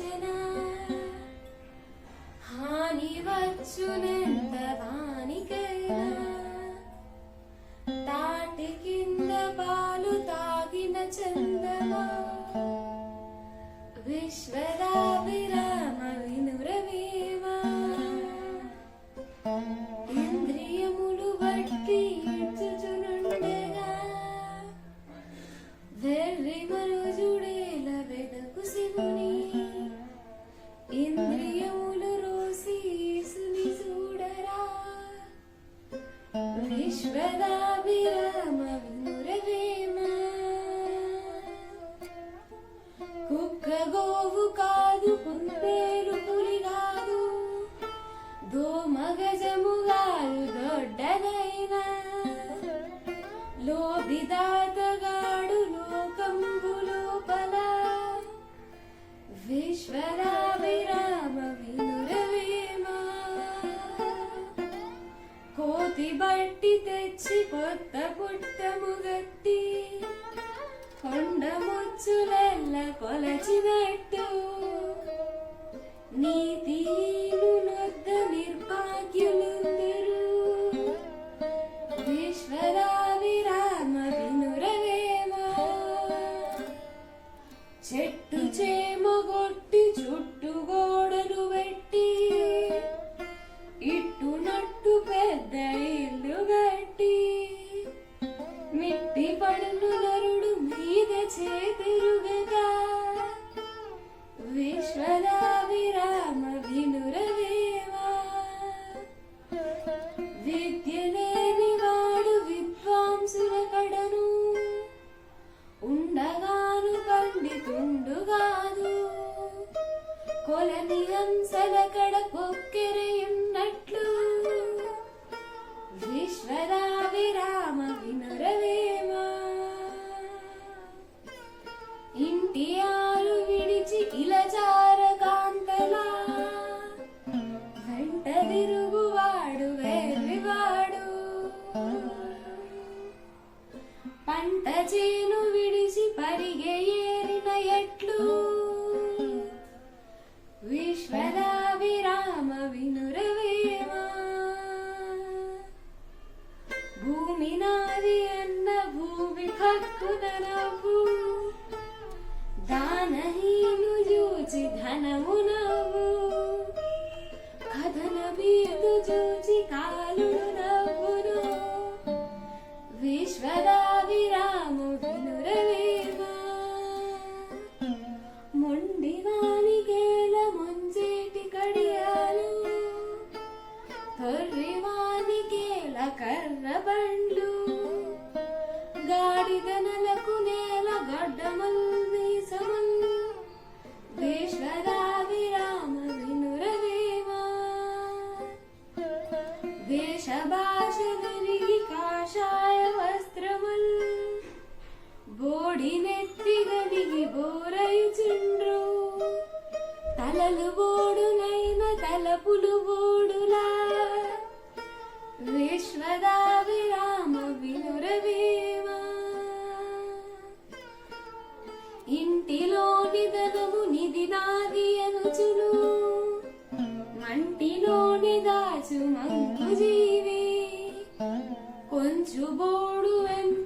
వచ్చెన హాని వచ్చునెంత వానికైనా తాటి కింద పాలు తాగిన కుక్క గోవు కాదు కుందేలు పులి కాదు దోమగజము కాదు దొడ్డనైనా. లోభిదాతగాడు లోకంబు లోపల విశ్వరావిరామ వినురవేమ కోతి బట్టి తెచ్చి కొత్త పుట్టము గట్టి. కొండ ముచ్చులెల్ల కొల హంసల కడ దానహీను చూచి ధనము కథన బీదు చూచి కాలుడు నవ్వును విశ్వదా విరాము వినురవేమా మొండి కాషాయ వస్త్రముల్ బోడి నెత్తి గలిగి బోరయుచుండ్రు తలలు బోడులైన తలపులు బోడులా. విశ్వదా విరామ వినురవేమా. ఇంటిలో నిధనము నిధి నాది అనుచులు మంటిలోని దాచు మంకు జీవి. and Juboru and